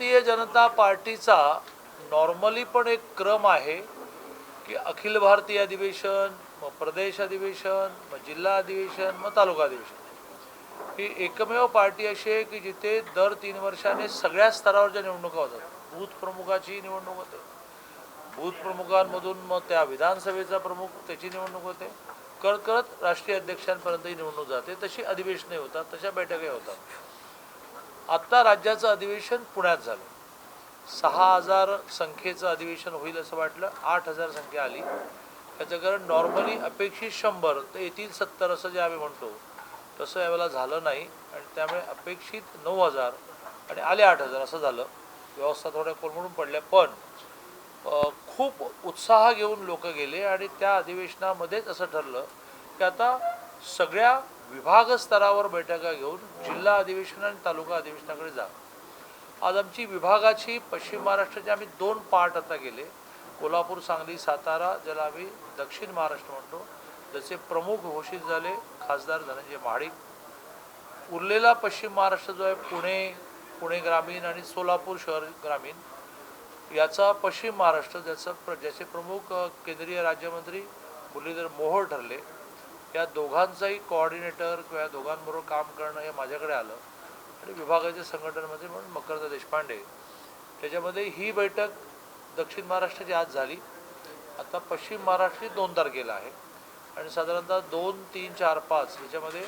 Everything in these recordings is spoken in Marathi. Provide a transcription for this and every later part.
भारतीय जनता पार्टीचा नॉर्मली पण एक क्रम आहे की अखिल भारतीय अधिवेशन मग प्रदेश अधिवेशन मग जिल्हा अधिवेशन मग तालुका अधिवेशन. ही एकमेव पार्टी अशी आहे की जिथे दर तीन वर्षाने सगळ्या स्तरावरच्या निवडणुका होतात बूथ प्रमुखाची निवडणूक होते. बूथ प्रमुखांमधून मग त्या विधानसभेचा प्रमुख त्याची निवडणूक होते. करत करत राष्ट्रीय अध्यक्षांपर्यंत ही निवडणूक जाते. तशी अधिवेशने होतात तशा बैठकाही होतात. आत्ता राज्याचं अधिवेशन पुण्यात झालं. सहा हजार संख्येचं अधिवेशन होईल असं वाटलं. आठ हजार संख्या आली. त्याचं कारण नॉर्मली अपेक्षित शंभर तर येथील सत्तर असं जे आम्ही म्हणतो तसं यावेळेला झालं नाही. आणि त्यामुळे अपेक्षित नऊ हजार आणि आले आठ हजार असं झालं. व्यवस्था थोड्या कोलमडून पडल्या. पण खूप उत्साह घेऊन लोक गेले आणि त्या अधिवेशनामध्येच असं ठरलं की आता सगळ्या विभाग स्तरावर बैठका घेऊन जिल्हा अधिवेशन आणि तालुका अधिवेशनाकडे जा. आज आमची विभागाची पश्चिम महाराष्ट्राचे आम्ही दोन पार्ट आता गेले कोल्हापूर सांगली सातारा ज्याला आम्ही दक्षिण महाराष्ट्र म्हणतो. ज्याचे प्रमुख घोषित झाले खासदार धनंजय महाडिक. उरलेला पश्चिम महाराष्ट्र जो आहे पुणे पुणे ग्रामीण आणि सोलापूर शहर ग्रामीण याचा पश्चिम महाराष्ट्र ज्याचं प्र ज्याचे प्रमुख केंद्रीय राज्यमंत्री मुरलीधर मोहोळ ठरले. या दोघांचाही कोऑर्डिनेटर किंवा या दोघांबरोबर काम करणं हे माझ्याकडे आलं. आणि विभागाचे संघटनमंत्री म्हणून मकरंद देशपांडे. त्याच्यामध्ये ही बैठक दक्षिण महाराष्ट्राची आज झाली. आता पश्चिम महाराष्ट्री दोन तारखेला आहे. आणि साधारणतः दोन तीन चार पाच याच्यामध्ये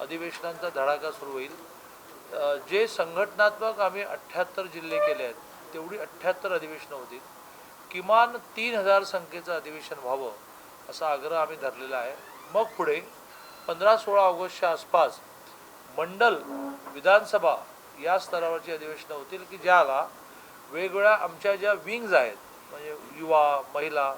अधिवेशनांचा धडाका सुरू होईल. जे संघटनात्मक आम्ही अठ्ठ्याहत्तर जिल्हे केले आहेत तेवढी अठ्ठ्याहत्तर अधिवेशनं होतील. किमान तीन हजार संख्येचं अधिवेशन व्हावं असा आग्रह आम्ही धरलेला आहे. मग पुढे पंधरा सोळा ऑगस्टच्या आसपास मंडल विधानसभा या स्तरावरची अधिवेशनं होतील की ज्याला वेगवेगळ्या आमच्या ज्या विंग्ज आहेत म्हणजे युवा महिला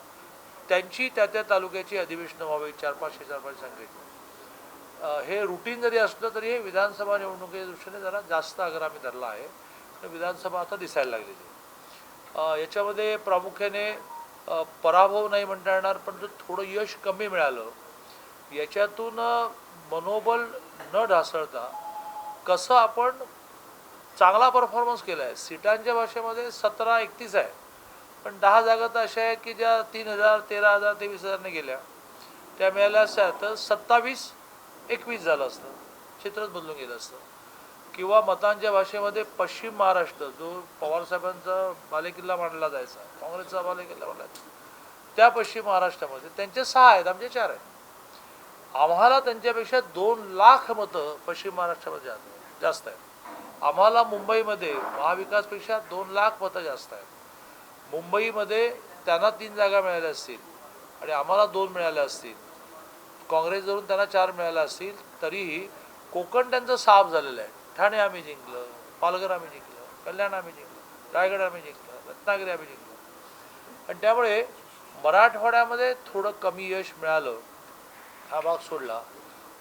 त्यांची त्या त्या तालुक्याची अधिवेशनं व्हावी चार पाचशे चार पाचशे संख्येची हे रुटीन जरी असलं तरी हे विधानसभा निवडणुकीच्या दृष्टीने जरा जास्त आग्रह आम्ही धरला आहे. विधानसभा आता दिसायला लागलेली आहे. याच्यामध्ये प्रामुख्याने पराभव नाही म्हणता येणार पण थोडं यश कमी मिळालं याच्यातून मनोबल न ढासळता कसं आपण चांगला परफॉर्मन्स केला आहे सीटांच्या भाषेमध्ये सतरा एकतीस आहे. पण दहा जागा तर अशा आहेत की ज्या तीन हजार तेरा हजार तेवीस हजारने गेल्या. त्या मिळाल्या असत्या तर सत्तावीस एकवीस झालं असतं. क्षेत्रच बदलून गेलं असतं. किंवा मतांच्या भाषेमध्ये पश्चिम महाराष्ट्र जो पवारसाहेबांचा बालेकिल्ला मांडला जायचा काँग्रेसचा बालेकिल्ला मांडला जायचा त्या पश्चिम महाराष्ट्रामध्ये त्यांचे सहा आहेत आमचे चार आहेत. आम्हाला त्यांच्यापेक्षा दोन लाख मतं पश्चिम महाराष्ट्रामध्ये जास्त आहेत. आम्हाला मुंबईमध्ये महाविकासपेक्षा दोन लाख मतं जास्त आहेत. मुंबईमध्ये त्यांना तीन जागा मिळाल्या असतील आणि आम्हाला दोन मिळाल्या असतील. काँग्रेसवरून त्यांना चार मिळाल्या असतील तरीही कोकण त्यांचं साफ झालेलं आहे. ठाणे आम्ही जिंकलं पालघर आम्ही जिंकलं कल्याण आम्ही जिंकलं रायगड आम्ही जिंकलं रत्नागिरी आम्ही जिंकलं. आणि त्यामुळे मराठवाड्यामध्ये थोडं कमी यश मिळालं. हा भाग सोडला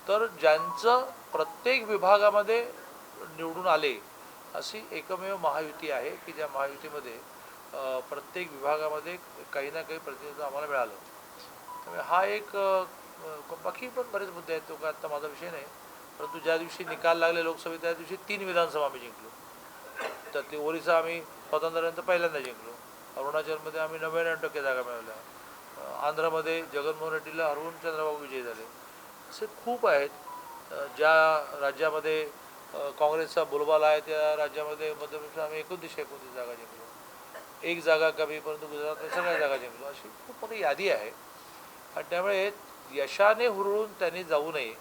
तर ज्यांचं प्रत्येक विभागामध्ये निवडून आले अशी एकमेव महायुती आहे की ज्या महायुतीमध्ये प्रत्येक विभागामध्ये काही ना काही प्रतिनिधित्व आम्हाला मिळालं. त्यामुळे हा एक बाकी पण बरेच मुद्दे आहेत तो का आत्ता माझा विषय नाही परंतु ज्या दिवशी निकाल लागले लोकसभेत त्या दिवशी तीन विधानसभा आम्ही जिंकलो. तर ते ओरिसा आम्ही स्वातंत्र्यानंतर पहिल्यांदा जिंकलो. अरुणाचलमध्ये आम्ही नव्याण्णव टक्के जागा मिळवल्या. आंध्रमध्ये जगनमोहन रेड्डीला हरवून चंद्रबाबू विजयी झाले. असे खूप आहेत. ज्या राज्यामध्ये काँग्रेसचा बोलबाला आहे त्या राज्यामध्ये मध्यप्रदेश आम्ही एकोणतीसशे एकोणतीस जागा जिंकलो. एक जागा कमी परंतु गुजरातमध्ये सगळ्या जागा जिंकलो. अशी खूप मोठी यादी आहे. आणि त्यामुळे यशाने हुरळून त्यांनी जाऊ नये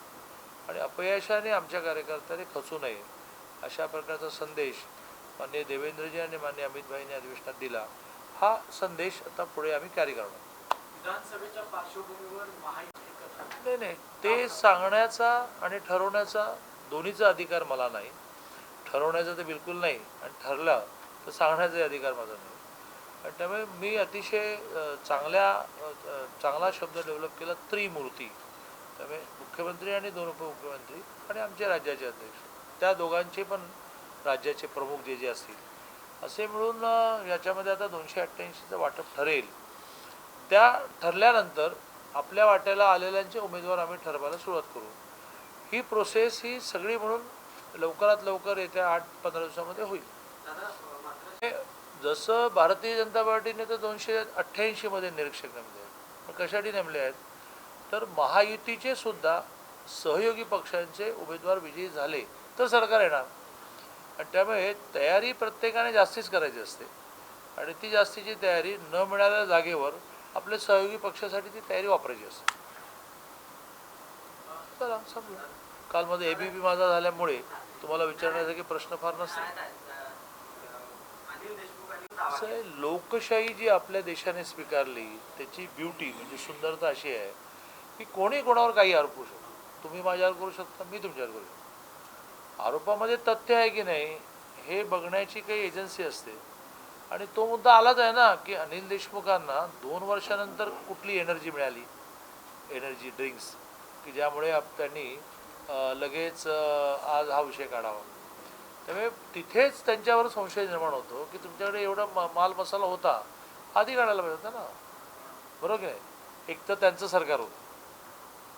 आणि अपयशाने आमच्या कार्यकर्त्याने खचू नये अशा प्रकारचा संदेश माननीय देवेंद्रजी आणि माननीय अमितभाईंनी अधिवेशनात दिला. हा संदेश आता पुढे आम्ही कॅरी करणार. विधानसभेच्या पार्श्वभूमीवर नाही नाही. ते सांगण्याचा आणि ठरवण्याचा दोन्हीचा अधिकार मला नाही. ठरवण्याचा तर बिलकुल नाही. आणि ठरलं तर सांगण्याचाही अधिकार माझा नाही. आणि त्यामुळे मी अतिशय चांगल्या चांगला शब्द डेव्हलप केला त्रिमूर्ती. त्यामुळे मुख्यमंत्री आणि दोन उपमुख्यमंत्री आणि आमचे राज्याचे अध्यक्ष. त्या दोघांचे पण राज्याचे प्रमुख जे जे असतील. असे मिळून याच्यामध्ये आता दोनशे अठ्ठ्याऐंशीचं वाटप ठरेल. त्या ठरल्यानंतर आपल्या वाट्याला आलेल्यांचे उमेदवार आम्ही ठरवायला सुरुवात करू. ही प्रोसेस ही सगळी म्हणून लवकरात लवकर येत्या आठ पंधरा दिवसामध्ये होईल. जसं भारतीय जनता पार्टीने तर दोनशे अठ्ठ्याऐंशीमध्ये निरीक्षक नेमले आहेत. पण कशासाठी नेमले आहेत? तर महायुतीचे सुद्धा सहयोगी पक्षांचे उमेदवार विजयी झाले तर सरकार येणार. आणि त्यामुळे तयारी प्रत्येकाने जास्तीच करायची असते. आणि ती जास्तीची तयारी न मिळालेल्या जागेवर आपल्या सहयोगी पक्षासाठी ती तयारी वापरायची असते. चला समजू कालमध्ये ए बी एबीपी माझा झाल्यामुळे तुम्हाला विचारण्यासारखे प्रश्न फार नसते असं लोकशाही जी आपल्या देशाने स्वीकारली त्याची ब्युटी म्हणजे सुंदरता अशी आहे की कोणी कोणावर काही आरोप करू शकतो. तुम्ही माझ्यावर करू शकता मी तुमच्यावर करू शकतो. आरोपामध्ये तथ्य आहे की नाही हे बघण्याची काही एजन्सी असते. आणि तो मुद्दा आलाच आहे ना की अनिल देशमुखांना दोन वर्षानंतर कुठली एनर्जी मिळाली? एनर्जी ड्रिंक्स की ज्यामुळे आप- त्यांनी लगेच आज हा विषय काढावा. त्यामुळे तिथेच त्यांच्यावर संशय निर्माण होतो की तुमच्याकडे एवढा म माल मसाला होता आधी काढायला पाहिजे होता ना? बरोबर की नाही? एक तर त्यांचं सरकार होतं.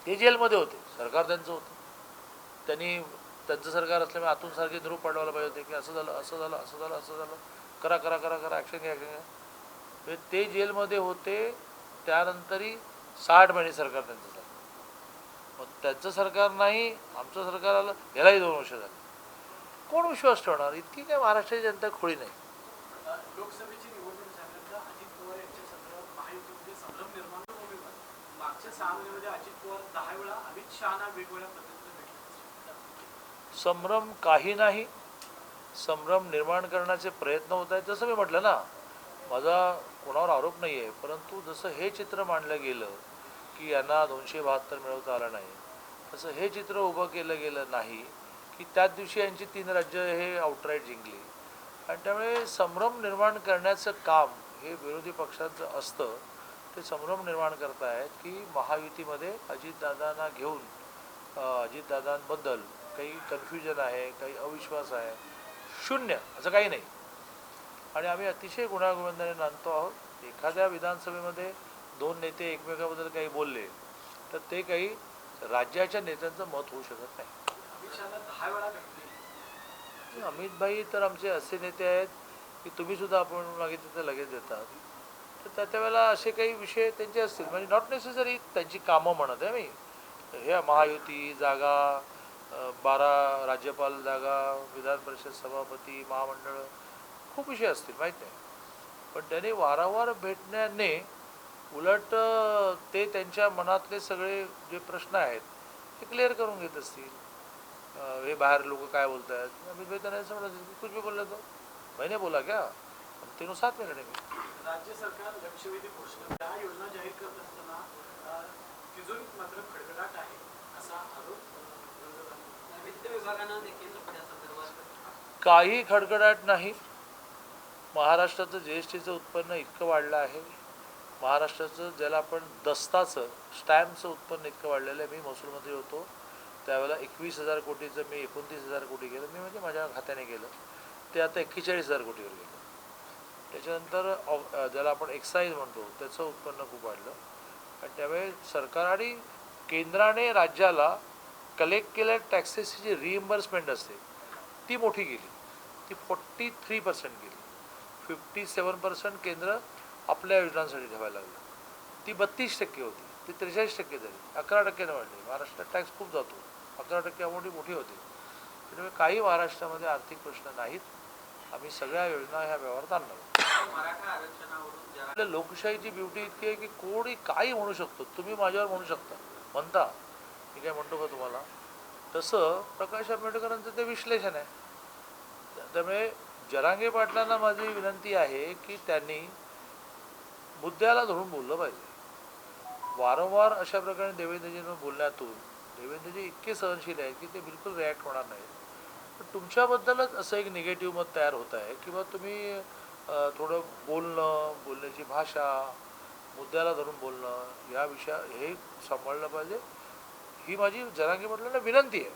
ते जेलमध्ये होते. सरकार त्यांचं होतं. त्यांनी त्यांचं सरकार असल्यामुळे आतून सारखे ध्रुव पाडवायला पाहिजे होते की असं झालं असं झालं असं झालं असं झालं. करा करा करा करा ॲक्शन घ्या ॲक्शन घ्या. म्हणजे ते जेलमध्ये होते त्यानंतरही साठ महिने सरकार त्यांचं झालं. मग त्यांचं सरकार नाही आमचं सरकार आलं यालाही दोन वर्ष झाली. कोण विश्वास ठेवणार? इतकी काय महाराष्ट्राची जनता खोळी नाही. अ, लोकसभेची निवडणूक झाल्यानंतर अजित पवार यांच्या संदर्भात महायुतीमध्ये संभ्रम निर्माण उमेदवार मागच्या सहा महिन्यामध्ये अजित पवार दहा वेळा अमित शहाना वेगवेगळ्या पद्धतीने भेटले. संभ्रम काही नाही. संभ्रम निर्माण करण्याचे प्रयत्न होत आहेत. जसं मी म्हटलं ना माझा कोणावर आरोप नाही आहे परंतु जसं हे चित्र मांडलं गेलं की यांना दोनशे बहात्तर मिळवता आलं नाही तसं हे चित्र उभं केलं गेलं नाही की त्याच दिवशी यांची तीन राज्य हे आउटराईट जिंकली. आणि त्यामुळे संभ्रम निर्माण करण्याचं काम हे विरोधी पक्षांचं असतं. ते संभ्रम निर्माण करतायत की महायुतीमध्ये अजितदादांना घेऊन अजितदादांबद्दल काही कन्फ्युजन आहे काही अविश्वास आहे. शून्य असं काही नाही. आणि आम्ही अतिशय गुणागोविंदाने नांदतो आहोत. एखाद्या विधानसभेमध्ये दोन नेते एकमेकाबद्दल काही बोलले तर ते काही राज्याच्या नेत्यांचं मत होऊ शकत नाही. अमित भाई तर आमचे असे नेते आहेत की तुम्ही सुद्धा आपण मागितलं तर लगेच देतात. तर त्या त्या वेळेला असे काही विषय त्यांचे असतील. म्हणजे नॉट नेसेसरी त्यांची कामं म्हणत आहे मी हे महायुती जागा बारा राज्यपाल जागा विधान परिषद सभापती महामंडळ खूप विषय असतील माहीत नाही. पण त्याने वारंवार भेटण्याने उलट ते त्यांच्या मनातले सगळे जे प्रश्न आहेत ते क्लिअर करून घेत असतील. हे बाहेर लोक काय बोलत आहेत अमित भाई त्यांना म्हणत समझ रहे, कुछ भी बोल तो. मैंने बोला क्या? हम तीनों साथ में लड़ेंगे राज्य सरकार लक्षवेधी घोषणा या योजना जाहीर करत असताना तिजोरीत मात्र खडखडाट आहे असा आरोप अ, विरोधकांनी वित्त विभागानं देखील त्या संदर्भात काही खडखडाट नाही. महाराष्ट्राचं जी एस टीचं उत्पन्न इतकं वाढलं आहे. महाराष्ट्राचं ज्याला आपण दस्ताचं स्टॅम्पचं उत्पन्न इतकं वाढलेलं आहे मी महसूलमंत्री होतो. त्यावेळेला एकवीस हजार कोटीचं मी एकोणतीस हजार कोटी केलं. मी म्हणजे माझ्या खात्याने केलं. ते आता एक्केचाळीस हजार कोटीवर गेलं. त्याच्यानंतर ज्याला आपण एक्साईज म्हणतो त्याचं उत्पन्न खूप वाढलं. आणि त्यामुळे सरकार आणि केंद्राने राज्याला कलेक्ट केलेल्या टॅक्सेसची जी रिइम्बर्समेंट असते ती मोठी गेली. ती फोर्टी थ्री पर्सेंट गेली. फिफ्टी सेवन पर्सेंट केंद्र आपल्या योजनांसाठी ठेवायला लागलं. ती बत्तीस टक्के होती. ती त्रेचाळीस टक्के झाली. अकरा टक्क्याने वाढली. महाराष्ट्रात टॅक्स खूप जातो. अकरा टक्के अमाऊंट मोठी होती. त्यामुळे काही महाराष्ट्रामध्ये आर्थिक प्रश्न नाहीत. आम्ही सगळ्या योजना ह्या व्यवहारात आणणार आपल्या लोकशाहीची ब्युटी इतकी आहे की कोणी काही म्हणू शकतो. तुम्ही माझ्यावर म्हणू शकता. म्हणता. मी काय म्हणतो का तुम्हाला? तसं प्रकाश आंबेडकरांचं ते विश्लेषण आहे. त्यामुळे जरांगे पाटलांना माझी विनंती आहे की त्यांनी मुद्द्याला धरून बोललं पाहिजे. वारंवार अशा प्रकारे देवेंद्रजींवर बोलण्यातून देवेंद्रजी इतके सहनशील आहेत की ते बिलकुल रिॲक्ट होणार नाहीत. पण तुमच्याबद्दलच असं एक निगेटिव्ह मत तयार होत आहे किंवा तुम्ही थोडं बोलणं बोलण्याची भाषा मुद्द्याला धरून बोलणं या विषया हे सांभाळलं पाहिजे. ही माझी जरांगी पाटलांना विनंती आहे.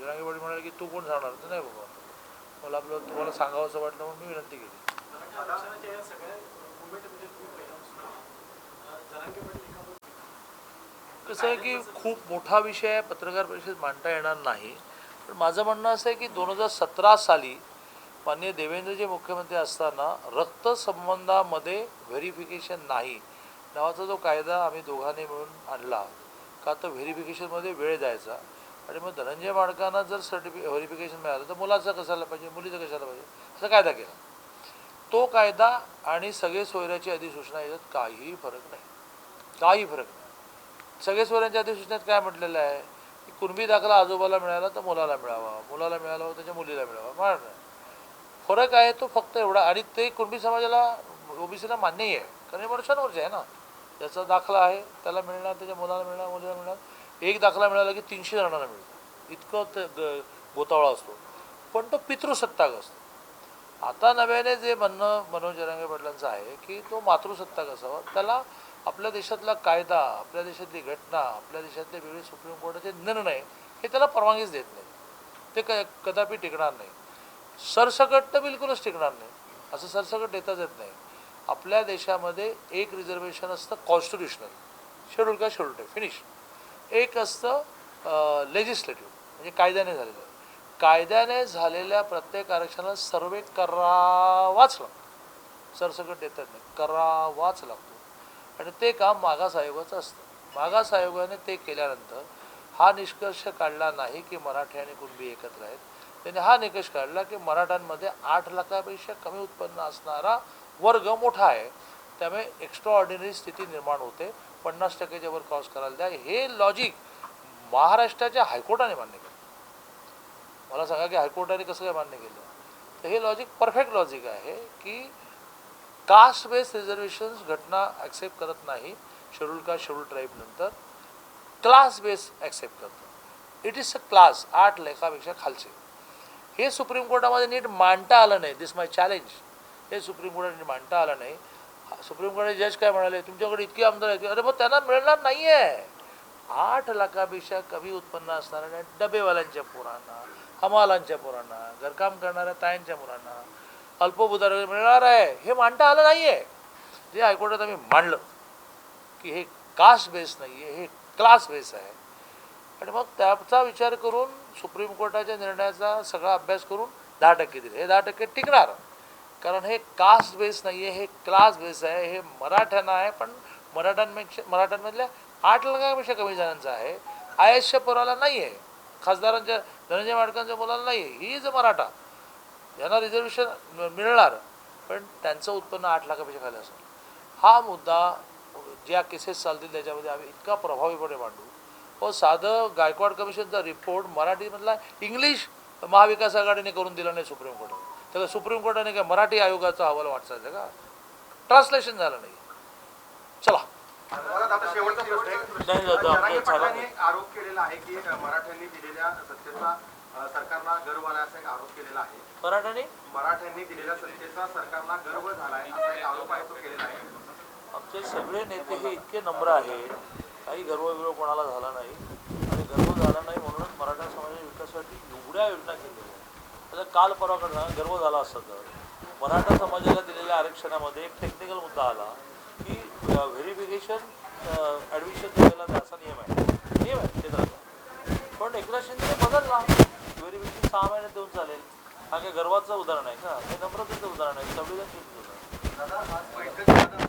जरांगी पाटील म्हणाले की तू कोण सांगणार तर नाही बाबा. मला आपलं तुम्हाला सांगावंसं वाटलं म्हणून मी विनंती केली. कसं आहे की खूप मोठा विषय आहे पत्रकार परिषद मांडता येणार नाही. पण माझं म्हणणं असं आहे की दोन हजार सतरा साली माननीय देवेंद्रजी मुख्यमंत्री असताना रक्तसंबंधामध्ये व्हेरिफिकेशन नाही नावाचा जो कायदा आम्ही दोघांनी मिळून आणला का तर व्हेरिफिकेशनमध्ये वेळ जायचा आणि मग धनंजय माडकांना जर सर्टिफि व्हेरिफिकेशन मिळालं तर मुलाचं कशाला पाहिजे? मुलीचं कशाला पाहिजे? असा कायदा केला. तो कायदा आणि सगळे सोयऱ्याची अधिसूचना याच्यात काहीही फरक नाही. काही फरक नाही. सगळे सोयऱ्यांच्या अधिसूचनेत काय म्हटलेलं आहे? की कुणबी दाखला आजोबाला मिळाला तर मुलाला मिळावा. मुलाला मिळाला त्याच्या मुलीला मिळावा. मार नाही. फरक आहे तो फक्त एवढा. आणि ते कुणबी समाजाला ओबीसीला मान्यही आहे. कारण हे वर्षांवरचे आहे ना. ज्याचा दाखला आहे त्याला मिळणार त्याच्या मुलाला मिळणार मुलीला मिळणार. एक दाखला मिळाला की तीनशे जणांना मिळतो. इतकं ते ग- गोतावळा असतो. पण तो पितृसत्ताक असतो. आता नव्याने जे म्हणणं मनोज जरांगे पाटलांचं आहे की तो मातृसत्ताक असावा. त्याला आपल्या देशातला कायदा आपल्या देशातली घटना आपल्या देशातले वेगळे सुप्रीम कोर्टाचे निर्णय हे त्याला परवानगीच देत नाही. ते क कदापि टिकणार नाही. सरसकट तर बिलकुलच टिकणार नाही. असं सरसकट देताच येत नाही. आपल्या देशामध्ये एक रिझर्वेशन असतं कॉन्स्टिट्युशनल शेड्यूल काय? शेड्यूल टाईप फिनिश एक असतं लेजिस्लेटिव्ह म्हणजे कायद्याने झालेलं. कायद्याने झालेल्या प्रत्येक आरक्षणाला सर्वे करावाच लागतो. सरसकट देतात नाही. करावाच लागतो. आणि ते काम मागास आयोगाचं असतं. मागास आयोगाने ते केल्यानंतर हा निष्कर्ष काढला नाही की मराठी आणि कुणबी एकत्र आहेत. त्यांनी हा निकष काढला की मराठ्यांमध्ये आठ लाखापेक्षा कमी उत्पन्न असणारा वर्ग मोठा आहे त्यामुळे एक्स्ट्रा ऑर्डिनरी स्थिती निर्माण होते. पन्नास टक्क्याच्या वर क्रॉस करायला द्या हे लॉजिक महाराष्ट्राच्या हायकोर्टाने मान्य केलं. मला सांगा की हायकोर्टाने कसं काय मान्य केलं? तर हे लॉजिक परफेक्ट लॉजिक आहे की कास्ट बेस्ड रिझर्वेशन्स घटना ॲक्सेप्ट करत नाही शेड्यूल कास्ट शेड्यूल ट्राईबनंतर क्लास बेस ॲक्सेप्ट करतं इट इज अ क्लास आठ लेखापेक्षा खालचे. हे सुप्रीम कोर्टामध्ये नीट मांडता आलं नाही. दिस माय चॅलेंज हे सुप्रीम कोर्टाने मांडता आलं नाही. सुप्रीम कोर्टाचे जज काय म्हणाले तुमच्याकडे इतकी आमदार आहेत. अरे मग त्यांना मिळणार नाही आहे आठ लाखापेक्षा कमी उत्पन्न असणाऱ्या डबेवाल्यांच्या पोरांना हमालांच्या पोरांना घरकाम करणाऱ्या तायांच्या मुलांना अल्पभूधार मिळणार आहे. हे मांडता आलं नाही आहे जे हायकोर्टात आम्ही मांडलं की हे कास्ट बेस नाही आहे हे क्लास बेस आहे. आणि मग त्याचा विचार करून सुप्रीम कोर्टाच्या निर्णयाचा सगळा अभ्यास करून दहा टक्के दिले. हे दहा टक्के टिकणार. कारण हे कास्ट बेस नाही आहे हे क्लास बेस आहे हे मराठ्यांना आहे पण मराठ्यांपेक्षा मराठ्यांमधल्या आठ लाखापेक्षा कमी जणांचं आहे. आय एसच्या पोराला नाही आहे खासदारांच्या धनंजय माडकांच्या मुलाला नाही आहे ही इज अ मराठा. यांना रिझर्वेशन मिळणार पण त्यांचं उत्पन्न आठ लाखापेक्षा खाली असेल. हा मुद्दा ज्या केसेस चालतील त्याच्यामध्ये आम्ही इतका प्रभावीपणे मांडू. व साधं गायकवाड कमिशनचा रिपोर्ट मराठीमधला इंग्लिश महाविकास आघाडीने करून दिला नाही सुप्रीम कोर्टाने. तर सुप्रीम कोर्टाने काय मराठी आयोगाचा अहवाल वाचायचा का? ट्रान्सलेशन झालं नाही. चला. आहे. आरोप केलेला आहे की मराठ्यांनी दिलेल्या सत्तेचा सरकारला गर्व आला असा एक आरोप केलेला आहे. मराठाने मराठ्यांनी दिलेल्या सत्तेचा सरकारला गर्व झालाय असा एक आरोप आहे तो केलेला आहे. आमचे सगळे नेते हे इतके नम्र आहेत. काही गर्वविरोध कोणाला झाला नाही. आणि गर्व झाला नाही म्हणूनच मराठा समाजाच्या विकासासाठी एवढ्या योजना केलेल्या आहेत. त्याचा काल परवाकडनं गर्व झाला असता तर. मराठा समाजाला दिलेल्या आरक्षणामध्ये एक टेक्निकल मुद्दा आला की व्हेरिफिकेशन ॲडमिशन द्यायला असा नियम आहे. नियम आहे केंद्राचा पण एकनाथ शिंदे बदलला. व्हेरिफिकेशन सहा महिन्यात देऊन चालेल. हा काही गर्वाचं उदाहरण आहे का? हे नम्रतेचं उदाहरण आहे संवेदनशील उदाहरण